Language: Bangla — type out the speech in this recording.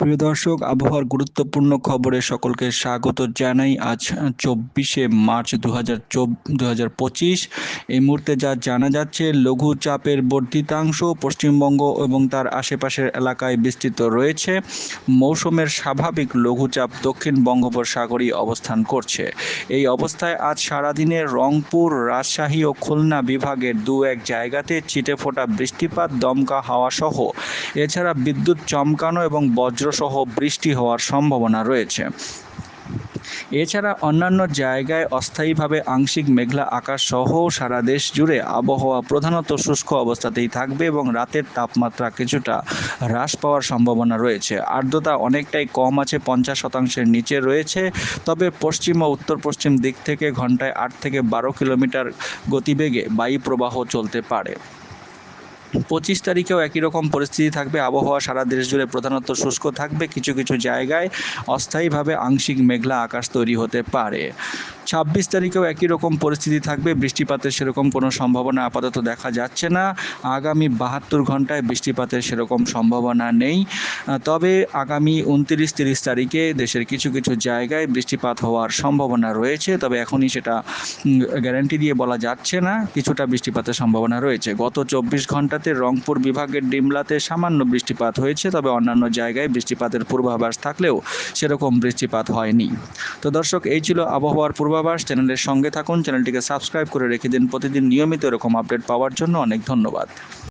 প্রিয় দর্শক, আবহাওয়ার গুরুত্বপূর্ণ খবরে সকলকে স্বাগত জানাই। আজ চব্বিশে মার্চ দু হাজার এই মুহূর্তে যা জানা যাচ্ছে লঘুচাপের বর্ধিতাংশ পশ্চিমবঙ্গ এবং তার আশেপাশের এলাকায় বিস্তৃত রয়েছে। মৌসুমের স্বাভাবিক লঘুচাপ দক্ষিণ বঙ্গোপসাগরই অবস্থান করছে। এই অবস্থায় আজ সারাদিনে রংপুর, রাজশাহী ও খুলনা বিভাগের দু এক জায়গাতে ছিটেফোঁটা বৃষ্টিপাত, দমকা হাওয়া সহ এছাড়া বিদ্যুৎ চমকানো এবং বজ্রসহ বৃষ্টি হওয়ার সম্ভাবনা রয়েছে। এছাড়া অন্যান্য জায়গায় অস্থায়ীভাবে আংশিক মেঘলা আকাশ সহ সারা দেশ জুড়ে আবহাওয়া প্রধানত শুষ্ক অবস্থাতেই থাকবে এবং রাতের তাপমাত্রা কিছুটা হ্রাস পাওয়ার সম্ভাবনা রয়েছে। আর্দ্রতা অনেকটাই কম আছে, পঞ্চাশ শতাংশের নিচে রয়েছে। তবে পশ্চিম ও উত্তর পশ্চিম দিক থেকে ঘন্টায় আট থেকে বারো কিলোমিটার গতিবেগে বায়ু প্রবাহ চলতে পারে। পঁচিশ তারিখেও একই রকম পরিস্থিতি থাকবে। আবহাওয়া সারা দেশ জুড়ে প্রধানত শুষ্ক থাকবে। কিছু কিছু জায়গায় অস্থায়ীভাবে আংশিক মেঘলা আকাশ তৈরি হতে পারে। ছাব্বিশ তারিখেও একই রকম পরিস্থিতি থাকবে। বৃষ্টিপাতের সেরকম কোনো সম্ভাবনা আপাতত দেখা যাচ্ছে না। আগামী বাহাত্তর ঘন্টায় বৃষ্টিপাতের সেরকম সম্ভাবনা নেই। তবে আগামী উনত্রিশ তিরিশ তারিখে দেশের কিছু কিছু জায়গায় বৃষ্টিপাত হওয়ার সম্ভাবনা রয়েছে। তবে এখনই সেটা গ্যারান্টি দিয়ে বলা যাচ্ছে না। কিছুটা বৃষ্টিপাতের সম্ভাবনা রয়েছে। গত চব্বিশ ঘন্টাতে রংপুর বিভাগের ডিমলাতে সামান্য বৃষ্টিপাত হয়েছে, তবে অন্যান্য জায়গায় বৃষ্টিপাতের পূর্বাভাস থাকলেও সেরকম বৃষ্টিপাত হয়নি। তো দর্শক, এই ছিল আবহাওয়ার পূর্বাভাস। চ্যানেলের সঙ্গে থাকুন, চ্যানেলটিকে সাবস্ক্রাইব করে রেখে দিন। প্রতিদিন নিয়মিত এরকম আপডেট পাওয়ার জন্য অনেক ধন্যবাদ।